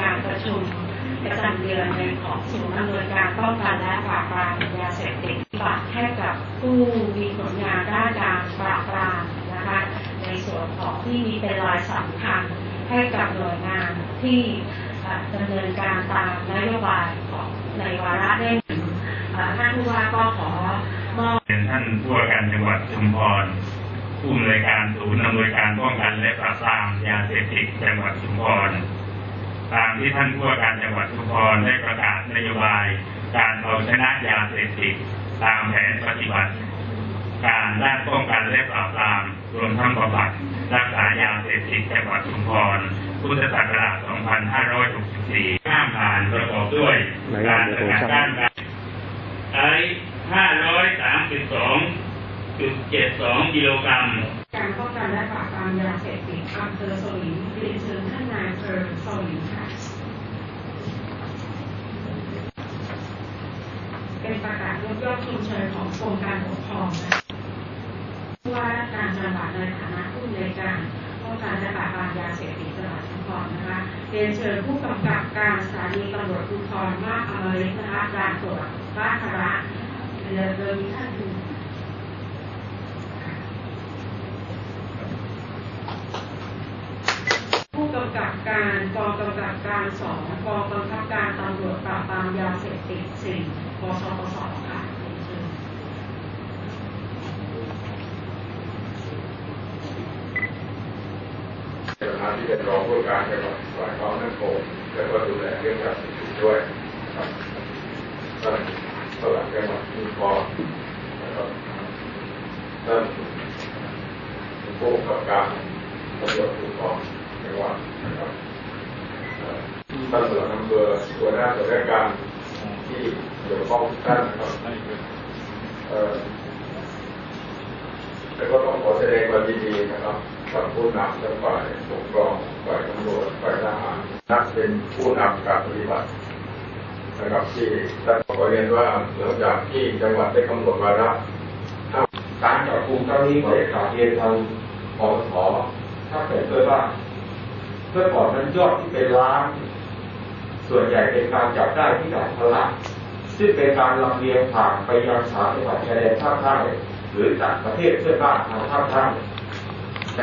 การประชุมประจำเดือนในของศูนย์อำนวยการป้องกันและปราบปรามยาเสพติดบัตรให้กับผู้มีผลงานด้านการปราบปรามนะคะในส่วนของที่มีเป็นรายสำคัญให้กับหน่วยงานที่ดำเนินการตามนโยบายของในวาระเร่งด่นท่านผู้ว่าก็ขอมอบเป็นท่านผู้ว่าการจังหวัดชุมพรผู้อำนวยการศูนย์อำนวยการป้องกันและปราบปรามยาเสพติดจังหวัดชุมพร ตามที่ท่านผู้ว่าการจังหวัดชุมพรได้ประกาศนโยบาย การเอาชนะยาเสพติดตามแผนปฏิบัติ การด้านป้องกันและปราบปรามรวมทั้งบำบัดรักษายาเสพติดจังหวัดชุมพรพุทธศักราช 2564ห้ามผ่านประกอบด้วย การสกัดกั้นการใช้532.72 กิโลกรัมการป้องกัน และปราบปรามยาเสพติดอำเภอสวิงเรียนเชิญท่านนายอำเภอสวิงค่ะ เป็นประกาศยกย่องชมเชยของกรมการปกครองนะผู้ว่าราชการจังหวัดในฐานะผู้อำนการป้องกันและปราบปรามยาเสพติดจังหวัดชุมพรนะคะเรียนเชิญผู้กำกับการสถานีตำรวจภูธรมาบอมฤตนะคะด่านตรวจราชระเรือโดยมีท่านคือ ผู้ กำกับการกองกำกับการสองกองบังคับการตำรวจปราบปรามยาเสพติดสี่ปชปสค่ะเรียนเชิญประธานที่เป็นรองผู้การจังหวัดฝ่ายความมั่นคงและก็ดูแลเรื่องการสื่อสารด้วยครับท่านสลัดจังหวัดชุมพรนะครับท่านผู้กำกับการตำรวจภูธร จังหวัดนะครับท่านสลัดอำเภอหัวหน้าส่วนราชการที่เกี่ยวข้องท่านนะครับเอ่อแล้วก็ต้องขอแสดงความยินดีนะครับกับผู้นำและฝ่ายปกครองฝ่ายตำรวจฝ่ายทหารนักเป็นผู้นำการปฏิบัตินะครับที่ท่านขอเรียนว่าหลังจากที่จังหวัดได้กำหนดวาระการจับกลุ่มครั้งนี้ก็ได้กราบเรียนทางปปสถ้าเกิดด้วยว่า เมื่อก่อนนั้นยอดที่เป็นล้านส่วนใหญ่เป็นการจับได้ที่ด่านพละซึ่งเป็นการลำเลียงผ่านไปยังสามจังหวัดชายแดนภาคใต้หรือจากประเทศเพื่อนบ้านทางภาคใต้